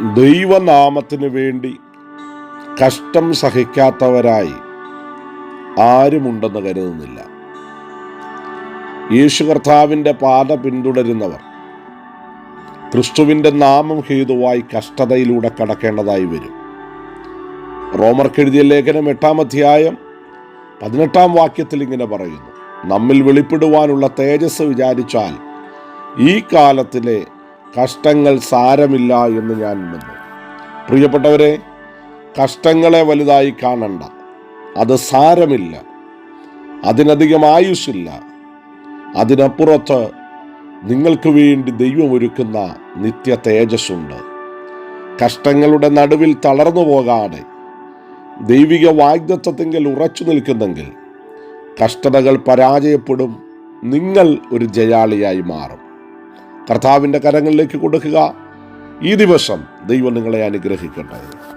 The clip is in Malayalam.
ദൈവനാമത്തിന് വേണ്ടി കഷ്ടം സഹിക്കാത്തവരായി ആരുമുണ്ടെന്ന് കരുതുന്നില്ല. യേശു കർത്താവിന്റെ പാത പിന്തുടരുന്നവർ ക്രിസ്തുവിന്റെ നാമം ഹേതുവായി കഷ്ടതയിലൂടെ കടക്കേണ്ടതായി വരും. റോമർക്കെഴുതിയ ലേഖനം എട്ടാം അധ്യായം പതിനെട്ടാം വാക്യത്തിൽ ഇങ്ങനെ പറയുന്നു നമ്മിൽ വെളിപ്പെടുവാനുള്ള തേജസ് വിചാരിച്ചാൽ ഈ കാലത്തിലെ കഷ്ടങ്ങൾ സാരമില്ല എന്ന് ഞാൻ ഉണ്ടെന്നു പ്രിയപ്പെട്ടവരെ കഷ്ടങ്ങളെ വലുതായി കാണണ്ട. അത് സാരമില്ല. അതിനധികം ആയുസ്സില്ല. അതിനപ്പുറത്ത് നിങ്ങൾക്ക് വേണ്ടി ദൈവം ഒരുക്കുന്ന നിത്യ തേജസ്സുണ്ട്. കഷ്ടങ്ങളുടെ നടുവിൽ തളർന്നു പോകാതെ ദൈവിക വാഗ്ദത്വത്തെങ്കിൽ ഉറച്ചു നിൽക്കുന്നെങ്കിൽ കഷ്ടതകൾ പരാജയപ്പെടും. നിങ്ങൾ ഒരു ജയാളിയായി മാറും. കർത്താവിന്റെ കരങ്ങളിലേക്ക് കൊടുക്കുക. ഈ ദിവസം ദൈവം നിങ്ങളെ അനുഗ്രഹിക്കട്ടെ.